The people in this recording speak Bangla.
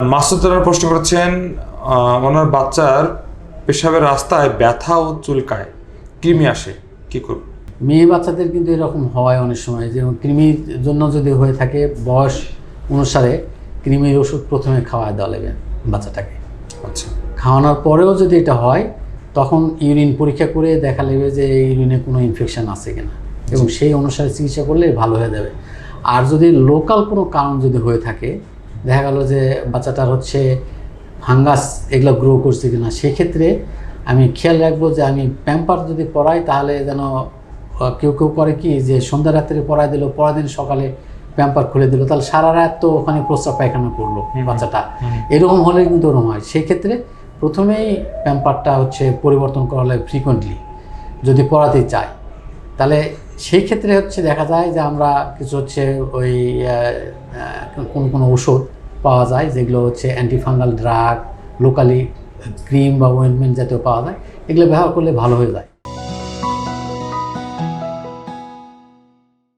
মাসুদ প্রশ্ন করেছেন ওনার বাচ্চার পেশাবের রাস্তায় ব্যথা ও চুলকায় কৃমি আসে কি করব? মেয়ে বাচ্চাদের কিন্তু এরকম হয় অনেক সময় যে কৃমির জন্য যদি হয়ে থাকে বয়স অনুসারে কৃমির ওষুধ প্রথমে খাওয়ায় দেওয়া লাগবে বাচ্চাটাকে। আচ্ছা। খাওয়ানোর পরেও যদি এটা হয় তখন ইউরিন পরীক্ষা করে দেখা লাগবে যে ইউরিনে কোনো ইনফেকশন আছে কিনা। এবং সেই অনুসারে চিকিৎসা করলে ভালো হয়ে যাবে। আর যদি লোকাল কোনো কারণ যদি হয়ে থাকে দেখা গেল যে বাচ্চাটার হচ্ছে ফাঙ্গাস এগুলো গ্রো করছে কিনা সেক্ষেত্রে আমি খেয়াল রাখব যে আমি প্যাম্পার যদি পরাই তাহলে যেন কেউ কেউ করে কি যে সন্ধ্যা রাত্রে পড়াই দিল পরের দিন সকালে প্যাম্পার খুলে দিল তাহলে সারা রাত তো ওখানে প্রস্রাব পায়খানা করল বাচ্চাটা। এরকম হলে কিন্তু ওরকম হয়। সেক্ষেত্রে প্রথমেই প্যাম্পারটা হচ্ছে পরিবর্তন করা হয় ফ্রিকোয়েন্টলি যদি পড়াতে চায় তাহলে সেই ক্ষেত্রে হচ্ছে দেখা যায় যে আমরা কিছু হচ্ছে ওই কোন কোন ওষুধ পাওয়া যায় যেগুলো হচ্ছে অ্যান্টিফাঙ্গাল ড্রাগ লোকালি ক্রিম বা ওয়েন্টমেন্ট জাতীয় পাওয়া যায়। এগুলো ব্যবহার করলে ভালো হয়ে যায়।